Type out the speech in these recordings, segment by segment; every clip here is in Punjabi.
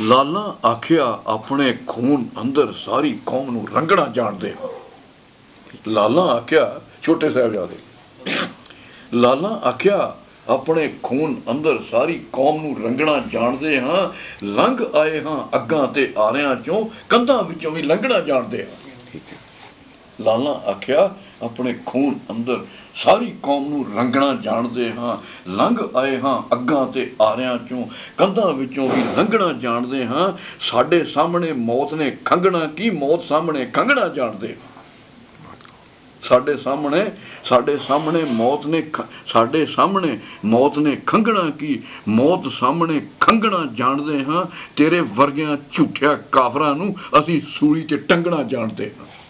ਲਾਲਾ ਆਖਿਆ, ਆਪਣੇ ਖੂਨ ਅੰਦਰ ਸਾਰੀ ਕੌਮ ਨੂੰ ਰੰਗਣਾ ਜਾਣਦੇ ਹਾਂ। ਲਾਲਾ ਆਖਿਆ, ਛੋਟੇ ਸਾਹਿਬਜ਼ਾਦੇ, ਲਾਲਾ ਆਖਿਆ, ਆਪਣੇ ਖੂਨ ਅੰਦਰ ਸਾਰੀ ਕੌਮ ਨੂੰ ਰੰਗਣਾ ਜਾਣਦੇ ਹਾਂ, ਲੰਘ ਆਏ ਹਾਂ ਅੱਗਾਂ ਤੇ ਆਰਿਆਂ ਚੋਂ, ਕੰਧਾਂ ਵਿੱਚੋਂ ਵੀ ਲੰਘਣਾ ਜਾਣਦੇ ਹਾਂ। ਠੀਕ ਹੈ। ਲਾਲਾ ਆਖਿਆ, ਆਪਣੇ ਖੂਨ ਅੰਦਰ ਸਾਰੀ ਕੌਮ ਨੂੰ ਰੰਗਣਾ ਜਾਣਦੇ ਹਾਂ, ਲੰਘ ਆਏ ਹਾਂ ਅੱਗਾਂ ਤੇ ਆਰਿਆਂ ਚੋਂ, ਕੰਧਾਂ ਵਿੱਚੋਂ ਵੀ ਲੰਘਣਾ ਜਾਣਦੇ ਹਾਂ, ਸਾਡੇ ਸਾਹਮਣੇ ਮੌਤ ਨੇ ਖੰਗਣਾ ਕੀ ਮੌਤ ਸਾਹਮਣੇ ਖੰਗਣਾ ਜਾਣਦੇ ਹਾਂ? ਸਾਡੇ ਸਾਹਮਣੇ ਸਾਡੇ ਸਾਹਮਣੇ ਮੌਤ ਨੇ ਖ- ਸਾਡੇ ਸਾਹਮਣੇ ਮੌਤ ਨੇ ਖੰਗਣਾ ਕੀ, ਮੌਤ ਸਾਹਮਣੇ ਖੰਗਣਾ ਜਾਣਦੇ ਹਾਂ, ਤੇਰੇ ਵਰਗਿਆਂ ਝੂਠਿਆ ਕਾਫਰਾਂ ਨੂੰ ਅਸੀਂ ਸੂਲੀ ਤੇ ਟੰਗਣਾ ਜਾਣਦੇ ਹਾਂ।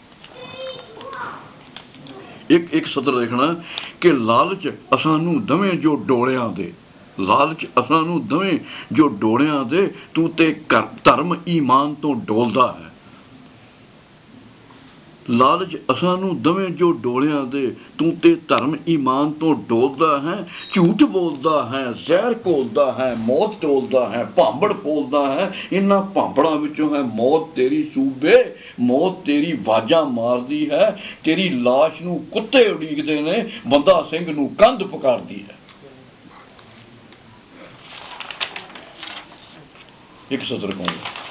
ਇੱਕ ਇੱਕ ਸਤਰ ਦੇਖਣਾ ਕਿ ਲਾਲਚ ਅਸਾਂ ਨੂੰ ਦਵੇਂ ਜੋ ਡੋਲਿਆਂ ਦੇ, ਲਾਲਚ ਅਸਾਂ ਨੂੰ ਦਵੇਂ ਜੋ ਡੋਲਿਆਂ ਦੇ, ਤੂੰ ਤੇ ਕਰ- ਧਰਮ ਈਮਾਨ ਤੋਂ ਡੋਲਦਾ ਹੈ। ਲਾਲਚ ਅਸਾਂ ਨੂੰ ਦਵੇਂ ਜੋ ਡੋਲਿਆਂ ਦੇ, ਤੂੰ ਤੇ ਧਰਮ ਈਮਾਨ ਤੋਂ ਡੋਲਦਾ ਹੈ, ਝੂਠ ਬੋਲਦਾ ਹੈ, ਜ਼ਹਿਰ ਘੋਲਦਾ ਹੈ, ਮੌਤ ਟੋਲਦਾ ਹੈ, ਭਾਂਬੜ ਫੋਲਦਾ ਹੈ ਇਹਨਾਂ ਭਾਂਬੜਾਂ ਵਿੱਚੋਂ ਹੈ ਮੌਤ ਤੇਰੀ ਸੂਬੇ, ਮੌਤ ਤੇਰੀ ਵਾਜਾਂ ਮਾਰਦੀ ਹੈ, ਤੇਰੀ ਲਾਸ਼ ਨੂੰ ਕੁੱਤੇ ਉਡੀਕਦੇ ਨੇ, ਬੰਦਾ ਸਿੰਘ ਨੂੰ ਕੰਧ ਪੁਕਾਰਦੀ ਹੈ। ਇੱਕ ਸਤਰ ਕਹੂੰਗਾ